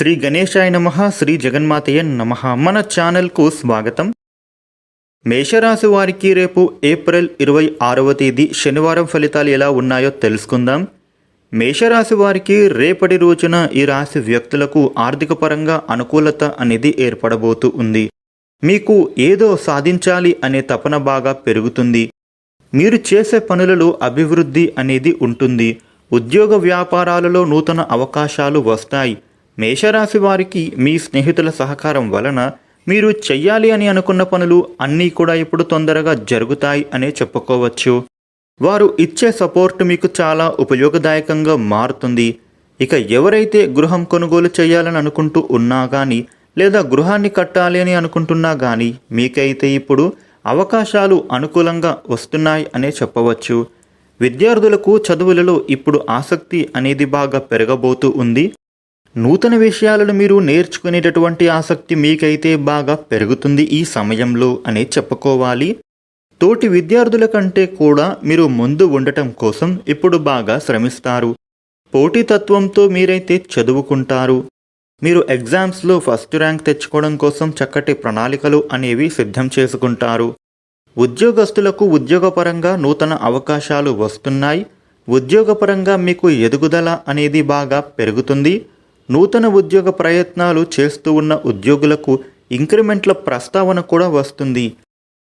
శ్రీ గణేశాయ నమ శ్రీ జగన్మాతయ్య నమ. మన ఛానల్కు స్వాగతం. మేషరాశి వారికి రేపు ఏప్రిల్ ఇరవై ఆరవ తేదీ శనివారం ఫలితాలు ఎలా ఉన్నాయో తెలుసుకుందాం. మేషరాశి వారికి రేపటి రోజున ఈ రాశి వ్యక్తులకు ఆర్థిక పరంగా అనుకూలత అనేది ఏర్పడబోతూ ఉంది. మీకు ఏదో సాధించాలి అనే తపన బాగా పెరుగుతుంది. మీరు చేసే పనులలో అభివృద్ధి అనేది ఉంటుంది. ఉద్యోగ వ్యాపారాలలో నూతన అవకాశాలు వస్తాయి. మేషరాశి వారికి మీ స్నేహితుల సహకారం వలన మీరు చెయ్యాలి అని అనుకున్న పనులు అన్నీ కూడా ఇప్పుడు తొందరగా జరుగుతాయి అనే చెప్పుకోవచ్చు. వారు ఇచ్చే సపోర్ట్ మీకు చాలా ఉపయోగదాయకంగా మారుతుంది. ఇక ఎవరైతే గృహం కొనుగోలు చేయాలని అనుకుంటూ ఉన్నా కానీ లేదా గృహాన్ని కట్టాలి అని అనుకుంటున్నా కానీ మీకైతే ఇప్పుడు అవకాశాలు అనుకూలంగా వస్తున్నాయి అనే చెప్పవచ్చు. విద్యార్థులకు చదువులలో ఇప్పుడు ఆసక్తి అనేది బాగా పెరగబోతూ ఉంది. నూతన విషయాలను మీరు నేర్చుకునేటటువంటి ఆసక్తి మీకైతే బాగా పెరుగుతుంది ఈ సమయంలో అనే చెప్పుకోవాలి. తోటి విద్యార్థుల కంటే కూడా మీరు ముందు ఉండటం కోసం ఇప్పుడు బాగా శ్రమిస్తారు. పోటీతత్వంతో మీరైతే చదువుకుంటారు. మీరు ఎగ్జామ్స్లో ఫస్ట్ ర్యాంక్ తెచ్చుకోవడం కోసం చక్కటి ప్రణాళికలు అనేవి సిద్ధం చేసుకుంటారు. ఉద్యోగస్తులకు ఉద్యోగపరంగా నూతన అవకాశాలు వస్తున్నాయి. ఉద్యోగపరంగా మీకు ఎదుగుదల అనేది బాగా పెరుగుతుంది. నూతన ఉద్యోగ ప్రయత్నాలు చేస్తూ ఉన్న ఉద్యోగులకు ఇంక్రిమెంట్ల ప్రస్తావన కూడా వస్తుంది.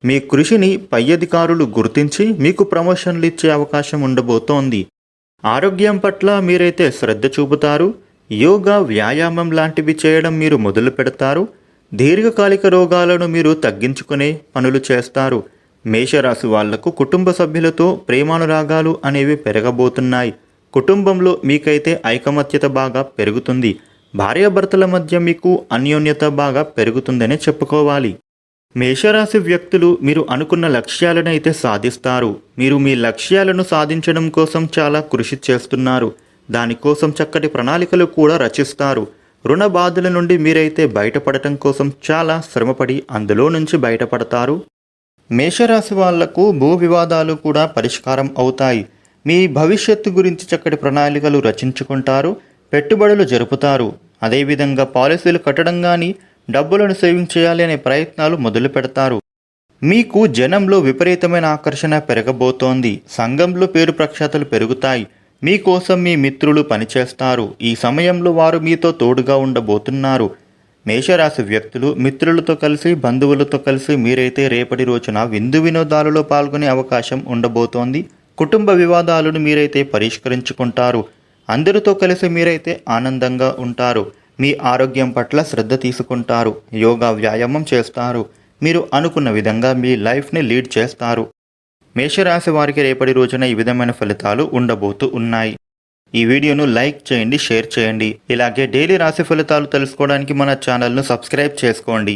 మీ కృషిని పై అధికారులు గుర్తించి మీకు ప్రమోషన్లు ఇచ్చే అవకాశం ఉండబోతోంది. ఆరోగ్యం పట్ల మీరైతే శ్రద్ధ చూపుతారు. యోగా వ్యాయామం లాంటివి చేయడం మీరు మొదలు పెడతారు. దీర్ఘకాలిక రోగాలను మీరు తగ్గించుకునే పనులు చేస్తారు. మేషరాశి వాళ్ళకు కుటుంబ సభ్యులతో ప్రేమానురాగాలు అనేవి పెరగబోతున్నాయి. కుటుంబంలో మీకైతే ఐకమత్యత బాగా పెరుగుతుంది. భార్యాభర్తల మధ్య మీకు అన్యోన్యత బాగా పెరుగుతుందనే చెప్పుకోవాలి. మేషరాశి వ్యక్తులు మీరు అనుకున్న లక్ష్యాలను అయితే సాధిస్తారు. మీరు మీ లక్ష్యాలను సాధించడం కోసం చాలా కృషి చేస్తున్నారు. దానికోసం చక్కటి ప్రణాళికలు కూడా రచిస్తారు. రుణ బాధల నుండి మీరైతే బయటపడటం కోసం చాలా శ్రమపడి అందులో నుంచి బయటపడతారు. మేషరాశి వాళ్ళకు భూ వివాదాలు కూడా పరిష్కారం అవుతాయి. మీ భవిష్యత్తు గురించి చక్కటి ప్రణాళికలు రచించుకుంటారు పెట్టుబడులు జరుపుతారు. అదేవిధంగా పాలసీలు కట్టడం కానీ డబ్బులను సేవింగ్ చేయాలి అనే ప్రయత్నాలు మొదలు పెడతారు. మీకు జనంలో విపరీతమైన ఆకర్షణ పెరగబోతోంది. సంఘంలో పేరు ప్రఖ్యాతలు పెరుగుతాయి. మీకోసం మీ మిత్రులు పనిచేస్తారు. ఈ సమయంలో వారు మీతో తోడుగా ఉండబోతున్నారు. మేషరాశి వ్యక్తులు మిత్రులతో కలిసి బంధువులతో కలిసి మీరైతే రేపటి రోజున విందు వినోదాలలో పాల్గొనే అవకాశం ఉండబోతోంది. కుటుంబ వివాదాలను మీరైతే పరిష్కరించుకుంటారు. అందరితో కలిసి మీరైతే ఆనందంగా ఉంటారు. మీ ఆరోగ్యం పట్ల శ్రద్ధ తీసుకుంటారు. యోగా వ్యాయామం చేస్తారు. మీరు అనుకున్న విధంగా మీ లైఫ్ని లీడ్ చేస్తారు. మేషరాశి వారికి రేపటి రోజున ఈ విధమైన ఫలితాలు ఉండబోతూ ఉన్నాయి. ఈ వీడియోను లైక్ చేయండి షేర్ చేయండి. ఇలాగే డైలీ రాశి ఫలితాలు తెలుసుకోవడానికి మన ఛానల్ను సబ్స్క్రైబ్ చేసుకోండి.